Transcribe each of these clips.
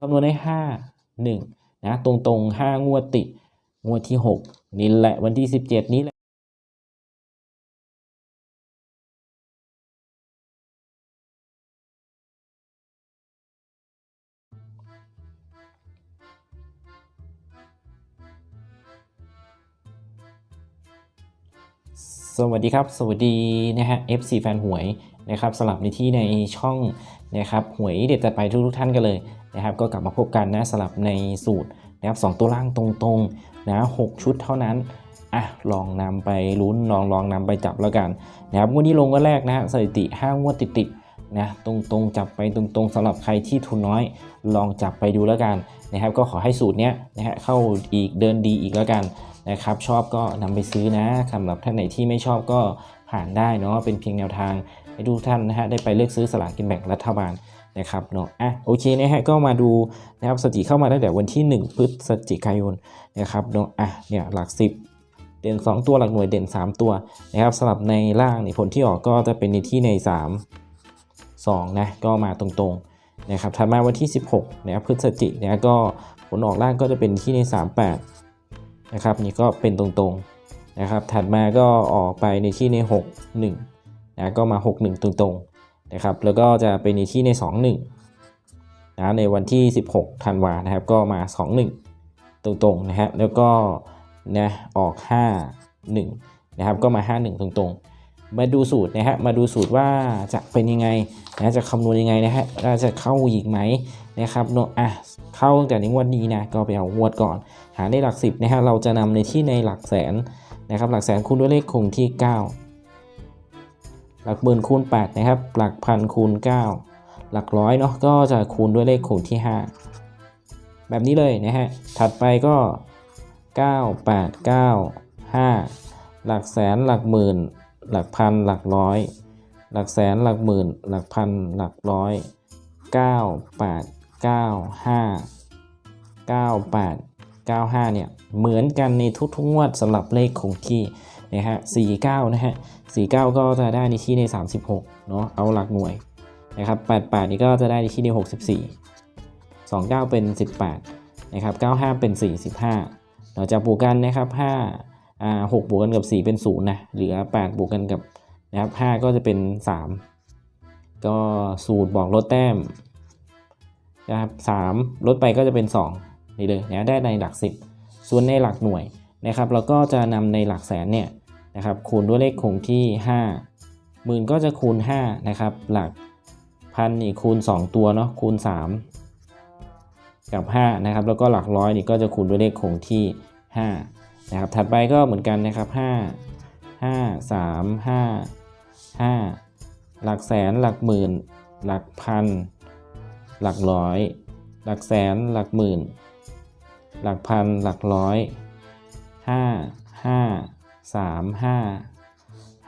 คำนวณได้ห้าหนึ่งนะตรงตรงห้างวดติ งวดที่หกนี่แหละวันที่สิบเจ็ดนี้แหละสวัสดีครับ สวัสดีนะฮะ FC แฟนหวย นะครับสลับในที่ในช่องนะครับหวยเด็ดจัดไปทุกทุกๆท่านกันเลยนะครับ ก็กลับมาพบกันนะสลับในสูตรนะครับสองตัวล่างตรงๆนะหกชุดเท่านั้นอะลองนำไปลุ้นลองลองนำไปจับแล้วกันนะครับงวดนี้ลงก็แรกนะฮะสถิติ5งวดติดๆนะตรงๆจับไปตรงๆสำหรับใครที่ทุนน้อย ลองจับไปดูแล้วกันนะครับ ก็ขอให้สูตรเนี้ยนะฮะเข้าอีกเดินดีอีกแล้วกันนะครับ ชอบก็นำไปซื้อนะสำหรับท่านไหนที่ไม่ชอบก็ผ่านได้เนาะเป็นเพียงแนวทาง ให้ทุกท่านนะฮะได้ไปเลือกซื้อสลากกินแบ่งรัฐบาลนะครับเนาะอะโอเคนะฮะก็มาดูนะครับสถิติเข้ามาตั้งแต่วันที่ 1 พฤศจิกายนนะครับเนาะอะเนี่ยหลัก 10 เด่น 2 ตัวหลักหน่วยเด่น 3 ตัวนะครับสลับในล่างนี่ผลที่ออกก็จะเป็นในที่ใน 3 2นะก็มาตรงๆนะครับถัดมาวันที่ 16นะครับพฤศจิกนะก็ผลออกล่างก็จะเป็นที่ใน 38นะครับนี่ก็เป็นตรงๆนะครับถัดมาก็ออกไปในที่ใน 6 1 นะก็มา 6 1 ตรงๆนะครับแล้วก็จะเป็นในที่ใน 2 1นะในวันที่ 16ธันวานะครับก็มา 2 1 ตรงๆนะฮะแล้วก็นะออก 5 1นะครับก็มา 5 1 ตรงๆมาดูสูตรนะฮะ มาดูสูตรว่าจะเป็นยังไงนะจะคำนวณยังไงนะฮะว่าจะเข้าอีกไหมนะครับเนอะอะเข้าตั้งแต่ในงวดนี้นะ ก็ไปเอางวดก่อน หาได้หลักสิบนะฮะ เราจะนำในที่ในหลักแสนนะครับ หลักแสนคูณด้วยเลขคงที่ 9 หลักหมื่นคูณ8นะครับ หลักพันคูณ 9 หลักร้อยเนาะก็จะคูณด้วยเลขคงที่ 5 แบบนี้เลยนะฮะ ถัดไปก็ 9 8 9 5 หลักแสนหลักหมื่น หลักพันหลักร้อย หลักแสนหลักหมื่น หลักพันหลักร้อย 9 8 9 5 9 8 95เนี่ยเหมือนกันในทุกๆงวดสำหรับเลขคงที่นะฮะ49 นะฮะ 49 ก็จะได้ในที่ใน 36 เนาะเอาหลักหน่วยนะครับ88 นี่ก็จะได้ในที่ใน 64 29 เป็น 18 นะครับ 95 เป็น 45 เราจะบวกกันนะครับ5อ่า6บวกกันกับ 4 เป็น 0 นะ เหลือ 8 บวกกันกับนะครับ 5 ก็จะเป็น 3 ก็สูตรบอกลดแต้มนะครับ3ลดไปก็จะเป็น 2 นี่เลยนะได้ในหลัก 10 ส่วนในหลักหน่วยนะครับ เราก็จะนำในหลักแสนเนี่ย นะครับคูณด้วยเลขคงที่ 5 หมื่นก็จะคูณ5นะครับหลักพันนี่คูณ 2 ตัวเนาะคูณ 3 กับ5นะครับแล้วก็หลักร้อยนี่ก็จะคูณด้วยเลขคงที่5นะครับถัดไปก็เหมือนกันนะครับ5 5 3 5 5 หลักแสนหลักหมื่น หลักพัน หลักร้อย หลักแสนหลักหมื่น หลักพันหลักร้อยห้าห้า สามห้า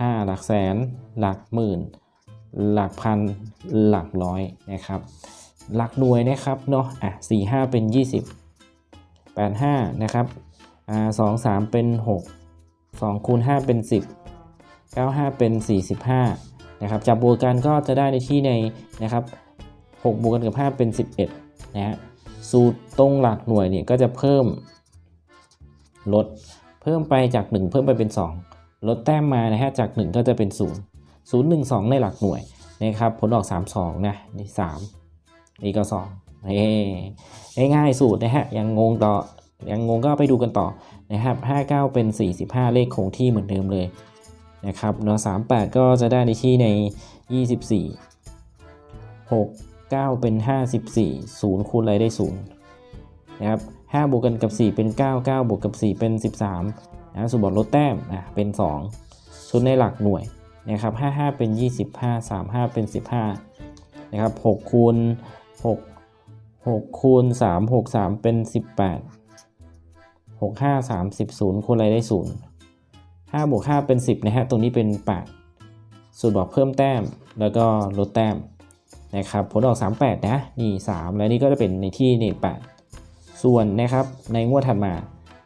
ห้าหลักแสน หลักหมื่น หลักพัน หลักร้อยนะครับ หลักหน่วยนะครับเนาะอะสี่ห้าเป็นยี่สิบแปดห้านะครับอ่าสองสามเป็นหกสองคูณห้าเป็นสิบเก้าห้าเป็นสี่สิบห้านะครับจับบวกกันก็จะได้ในที่ในนะครับหกบวกกันกับห้าเป็นสิบเอ็ดนะฮะสูตรตรงหลักหน่วยเนี่ยก็จะเพิ่มลด เพิ่มไปจาก 1 เพิ่มไปเป็น 2 ลดแต้มมานะฮะจาก 1 ก็จะเป็น 0 0 1 2 ในหลักหน่วยนะครับผลออก 3 2 นะนี่3นี่ก็2เฮ้ง่ายสูตรนะฮะยังงงต่อยังงงก็ไปดูกันต่อนะครับ 59 เป็น 45 เลขคงที่เหมือนเดิมเลยนะครับเนาะ38 ก็จะได้ในที่ใน 24 6 9 เป็น 54 0 คูณอะไรได้ 0 นะครับ 5บวกกันกับ 4 เป็น 9 9บวกกับ 4 เป็น 13นะสูตรบอกลดแต้มอะเป็น 2 ชุดในหลักหน่วยนะครับ55 เป็น 25 35 เป็น 15นะครับ6คูณ6 6คูณ3 6 3 เป็น 18 6 5 30 0คูณอะไรได้ 0 5บวก5เป็น 10นะฮะตรงนี้เป็น 8สูตรบอกเพิ่มแต้มแล้วก็ลดแต้มนะครับผลออก 38 นะ นี่ 3 แล้วนี่ก็จะเป็นในที่นี่8 ส่วนนะครับในงวดถัดมา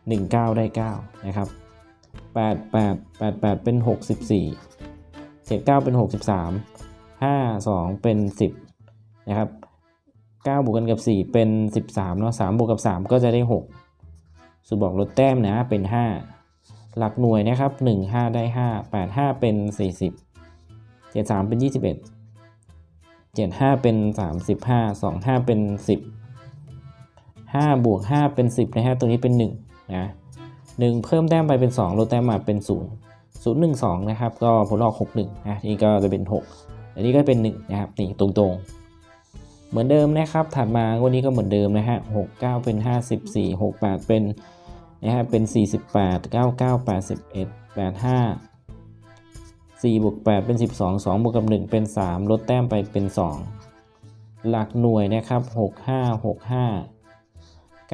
19 ได้ 9 นะครับ 8 8 8 8 เป็น 64 7 9 เป็น 63 5 2 เป็น 10 นะครับ 9 บวกกันกับ 4 เป็น 13 เนาะ3บวกกับ 3 ก็จะได้ 6 สูตรบอกลดแต้มนะเป็น 5 หลักหน่วยนะครับ 1 5 ได้ 5 8 5 เป็น 40 7 3 เป็น 21 7 5 เป็น 35 2 5 เป็น 10 5บวก5เป็น 10นะฮะตัวนี้เป็น1นะ1เพิ่มแต้มไปเป็น 2 ลดแต้มมาเป็น 0 0 1 2 นะครับ ก็ผลออก6 1นะนี่ก็จะเป็น 6 อันนี้ก็เป็น 1 นะครับ นี่ตรงๆ เหมือนเดิมนะครับ ถัดมาวันนี้ก็เหมือนเดิมนะฮะ6 9 เป็น 54 6 8 เป็นนะฮะเป็น 48 9 9 81 85 4บวก8เป็น 12 2บวกกับ1เป็น 3 ลดแต้มไปเป็น 2 หลักหน่วยนะครับ 6 5 6 5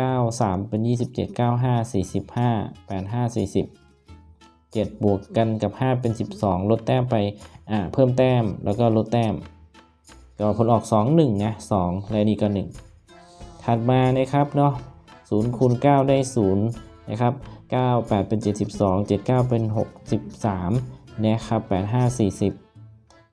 9 3 เป็น 27 9 5 45 8 5 40 7 บวกกันกับ 5 เป็น 12 ลดแต้มไป อ่า เพิ่มแต้ม แล้วก็ลดแต้ม ก็ผลออก 2 1 นะ 2 และนี่ก็ 1 ถัดมานะครับเนาะ0คูณ9 ได้ 0 นะครับ 9 8 เป็น 72 7 9 เป็น 63 นะครับ 8 5 40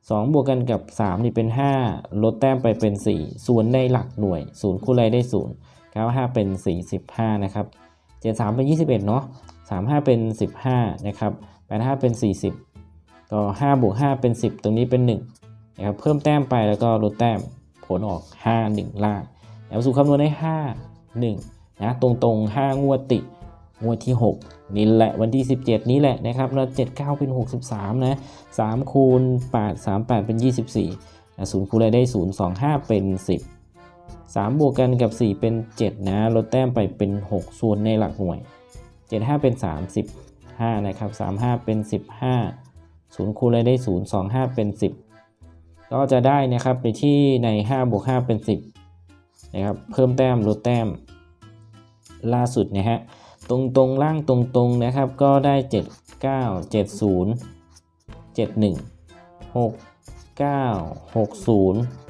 2 บวกกันกับ 3 นี่เป็น 5 ลดแต้มไปเป็น 4 ส่วนในหลักหน่วย 0 คูณอะไรได้ 0 95 เป็น 45 นะครับ 73 เป็น 21 เนาะ35 เป็น 15 นะครับ 85 เป็น 40 ก็5บวก5เป็น 10 ตรงนี้เป็น1นะครับ เพิ่มแต้มไปแล้วก็ลดแต้ม ผลออก 5 1 ล่างแล้วสู่คำนวณได้ 5 1 นะ ตรงๆ 5 งวดติดงวดที่ 6 นี่แหละวันที่ 17 นี้แหละนะครับแล้ว7 9 เป็น 63 นะ 3 คูณ 8 3 8 เป็น 24นะ0คูณอะไรได้ 0 2 5 เป็น 10 3 บวกกันกับ 4 เป็น 7 นะลดแต้มไปเป็น 6 ส่วนในหลักหน่วย 7 5 เป็น 35 นะครับ 35 เป็น 15 0คูณอะไรได้ 0 2 5 เป็น 10 ก็จะได้นะครับไปที่ใน 5 บวก 5 เป็น 10 นะครับ เพิ่มแต้มลดแต้ม ล่าสุดนะฮะ ตรงตรงล่างตรงตรงนะครับ ก็ได้ 7 9 7 0 7 1 6 9 6 0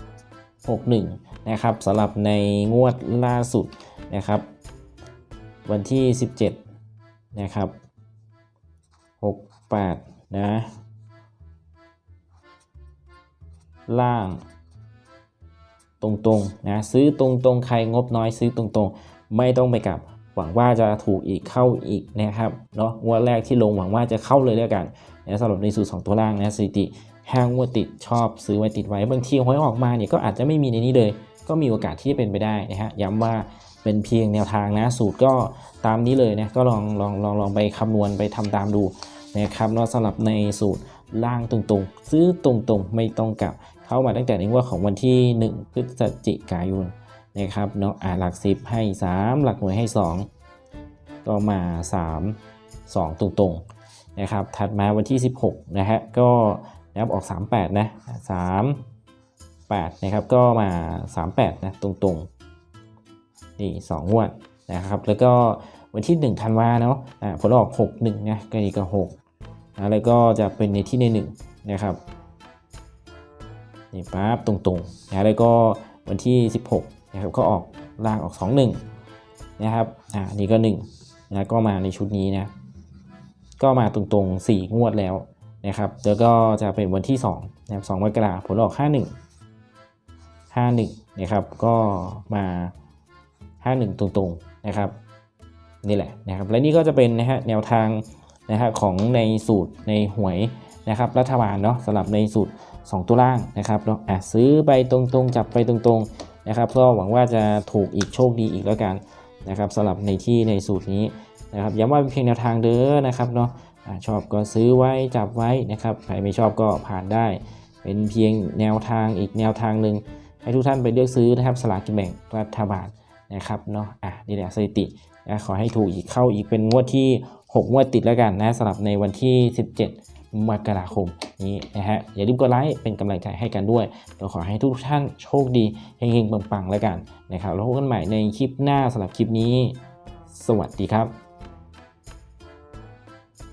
6 1 นะครับสำหรับในงวดล่าสุดนะครับ วันที่ 17 นะครับ 68 นะ ล่าง ตรงๆ นะ ซื้อตรงๆ ใครงบน้อยซื้อตรงๆ ไม่ต้องไปกลับหวังว่าจะถูกอีกเข้าอีกนะครับเนาะงวดแรกที่ลงหวังว่าจะเข้าเลยแล้วกันนะสำหรับในสูตร 2 ตัวล่างนะสถิติ ห้างวดติดชอบซื้อไว้ติดไว้ บางทีหวยออกมาเนี่ยก็อาจจะไม่มีในนี้เลย ก็มีโอกาสที่จะเป็นไปได้นะฮะย้ำว่าเป็นเพียงแนวทางนะสูตรก็ตามนี้เลยนะก็ลองลองลองลองไปคำนวณไปทำตามดูนะครับเนาะสำหรับในสูตรล่างตรงๆ ซื้อตรงๆ ไม่ต้องกลับ เข้ามาตั้งแต่ในงวดของวันที่ 1 พฤศจิกายนนะครับเนาะอ่าหลัก 10 ให้ 3 หลักหน่วยให้ 2 ก็มา 3 2 ตรงๆนะครับถัดมาวันที่ 16นะฮะก็ นะครับออก 38 นะ3 8นะครับก็มา 38 นะ ตรงๆ นี่2งวดนะครับ แล้วก็วันที่ 1 ธันวาเนาะผลออก 6 1 นะก็นี่ก็6นะแล้วก็จะเป็นในที่ใน 1 นะครับ นี่ปั๊บตรงๆนะแล้วก็วันที่ 16 นะครับ ก็ออกล่างออก 2 1 นะครับอ่านี่ก็1นะก็มาในชุดนี้นะ ก็มาตรงๆ 4 งวดแล้ว นะครับแล้วก็จะเป็นวันที่2นะครับ2มกราผลออก 51 51นะครับก็มา 51 ตรงๆนะครับนี่แหละนะครับและนี่ก็จะเป็นนะฮะแนวทางนะฮะของในสูตรในหวยนะครับรัฐบาลเนาะสำหรับในสูตร 2 ตัวล่างนะครับเนาะอะซื้อไปตรงๆ จับไปตรงๆนะครับก็หวังว่าจะถูกอีกโชคดีอีกแล้วกันนะครับสำหรับในที่ในสูตรนี้นะครับย้ำว่าเป็นเพียงแนวทางเด้อนะครับเนาะอะ ชอบก็ซื้อไว้จับไว้นะครับ ใครไม่ชอบก็ผ่านได้ เป็นเพียงแนวทางอีกแนวทางหนึ่งให้ทุกท่านไปเลือกซื้อนะครับสลากกินแบ่งรัฐบาลนะครับเนาะอะนี่แหละสถิตินะขอให้ถูกอีกเข้าอีกเป็นงวดที่ 6 งวดติดแล้วกันนะสำหรับในวันที่ 17 มกราคมนี้นะฮะอย่าลืมกดไลค์เป็นกำลังใจให้กันด้วยเราขอให้ทุกท่านโชคดีเฮงๆปังๆแล้วกันนะครับแล้วพบกันใหม่ในคลิปหน้าสำหรับคลิปนี้ สวัสดีครับ